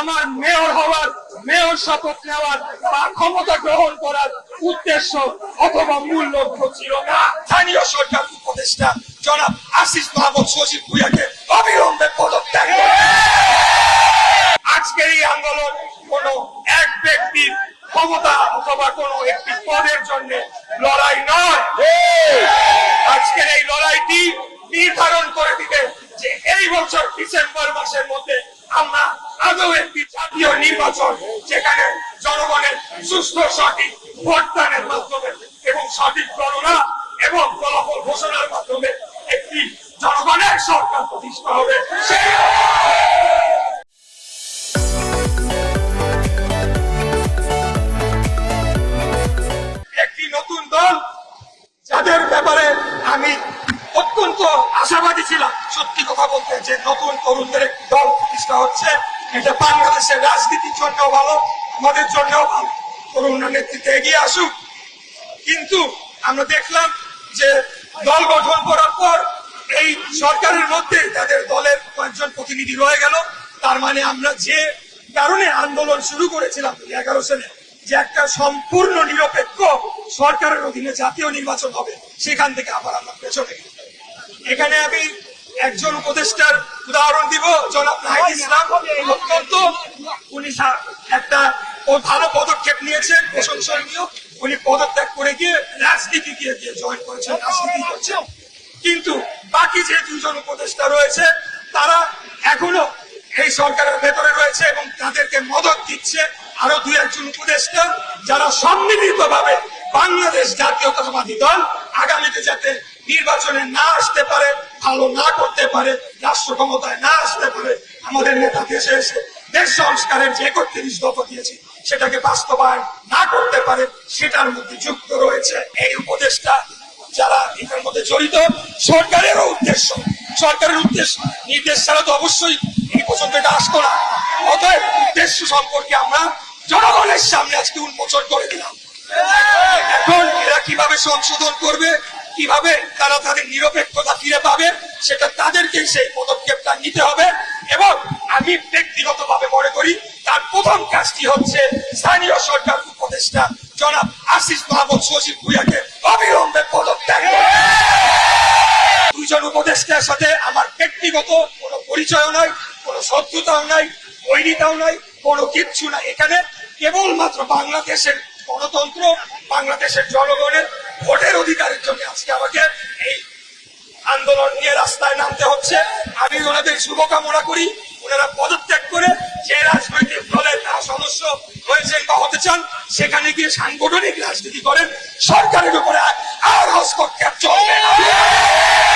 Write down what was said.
আমার মেয়র হওয়ার মেয়র শপথ নেওয়ার বা ক্ষমতা গ্রহণ করার উদ্দেশ্য অথবা মূল লক্ষ্য ছিল না। স্থানীয় সরকার উপদেষ্টা জনাব আশিস মাহমুদ সজীব ভুইয়াকে অবিলম্বে পদত্যাগ আজকের এই আন্দোলন কোন এক ব্যক্তির ক্ষমতা অথবা কোন একটি পদের জন্য লড়াই নয়। আজকের এই লড়াইটি নির্ধারণ করে দিবে যে এই বছর ডিসেম্বর মাসের মধ্যে আমরা আদৌ একটি জাতীয় নির্বাচন যেখানে জনগণের সুস্থ, সঠিক ভোটদানের মাধ্যমে এবং সঠিক গণনা এবং ফলাফল ঘোষণার মাধ্যমে একটি জনগণের সরকার প্রতিষ্ঠা হবে, সেই একটি নতুন দল যাদের ব্যাপারে আমি অত্যন্ত আশাবাদী ছিলাম। সত্যি কথা বলতে যে নতুন তরুণদের একটি দল প্রতিষ্ঠা হচ্ছে। এটা বাংলাদেশের রাজনীতির জন্য ভালো, আমাদের জন্য ভালো। তরুণরা নেতৃত্বে এগিয়ে আসুক। কিন্তু আমরা দেখলাম যে দল গঠন করার পর এই সরকারের মধ্যে তাদের দলের কয়েকজন প্রতিনিধি রয়ে গেল। তার মানে আমরা যে কারণে আন্দোলন শুরু করেছিলাম এগারো সালে যে একটা সম্পূর্ণ নিরপেক্ষ সরকারের অধীনে জাতীয় নির্বাচন হবে, সেখান থেকে আবার আমরা পেছনে এখানে আমি একজন উপদেষ্টার উদাহরণ দিব, জনাব নাহিদ ইসলাম। অত্যন্ত উনি একটা ও ভালো পদক্ষেপ নিয়েছেন, প্রশংসনীয়। উনি পদত্যাগ করে গিয়ে রাজনীতি দিয়ে গিয়ে জয়েন করেছেন, রাজনীতি করছেন। কিন্তু বাকি যে দুজন উপদেষ্টা রয়েছে, তারা এখনও এই সরকারের ভেতরে রয়েছে এবং তাদেরকে মদত দিচ্ছে। আরও দুই একজন উপদেষ্টা, যারা সম্মিলিত ভাবে বাংলাদেশ জাতীয়তাবাদী দল আগামীতে যাতে নির্বাচনে না আসতে পারে, ভালো না করতে পারে, রাষ্ট্র ক্ষমতায় না আসতে পারে, আমাদের নেতা দেশে এসে দেশ সংস্কারের যে একত্রিশ দফা দিয়েছি, সেটাকে বাস্তবায়ন না করতে পারে, সেটার মধ্যে যুক্ত রয়েছে এই উপদেষ্টা যারা এটার মধ্যে জড়িত। সরকারেরও উদ্দেশ্য, সরকারের উদ্দেশ্য, নির্দেশ ছাড়া তো অবশ্যই এই পর্যন্ত এটা আসতো না। অতএব উদ্দেশ্য সম্পর্কে আমরা জনগণের সামনে আজকে উন্মোচন করে দিলাম। এখন এরা কীভাবে সংশোধন করবে, কীভাবে তারা তাদের নিরপেক্ষতা ফিরে পাবে, সেটা তাদেরকে সেই পদক্ষেপটা নিতে হবে। এবং আমি ব্যক্তিগতভাবে মনে করি, তার প্রথম কাজটি হচ্ছে স্থানীয় সরকার উপদেষ্টা জনাব আশিস মাহমুদ সজীব ভুইয়াকে অবিলম্বে পদত্যাগ দুইজন উপদেষ্টার সাথে আমার ব্যক্তিগত কোনো পরিচয় নাই, কোনো শত্রুতাও নাই, বৈরিতাও নাই, কোনো কিচ্ছু নাই। এখানে কেবলমাত্র বাংলাদেশের গণতন্ত্র বাংলাদেশের জনগণের ভোটের অধিকারের জন্য আজকে আমাকে এই আন্দোলন নিয়ে রাস্তায় নামতে হচ্ছে। আমি ওনাদের শুভকামনা করি। ওনারা পদত্যাগ করে যে রাজনৈতিক দলের তারা সদস্য হয়েছেন বা হতে চান, সেখানে গিয়ে সাংগঠনিক রাজনীতি করেন। সরকারের উপরে আর হস্তক্ষেপ চলবে না।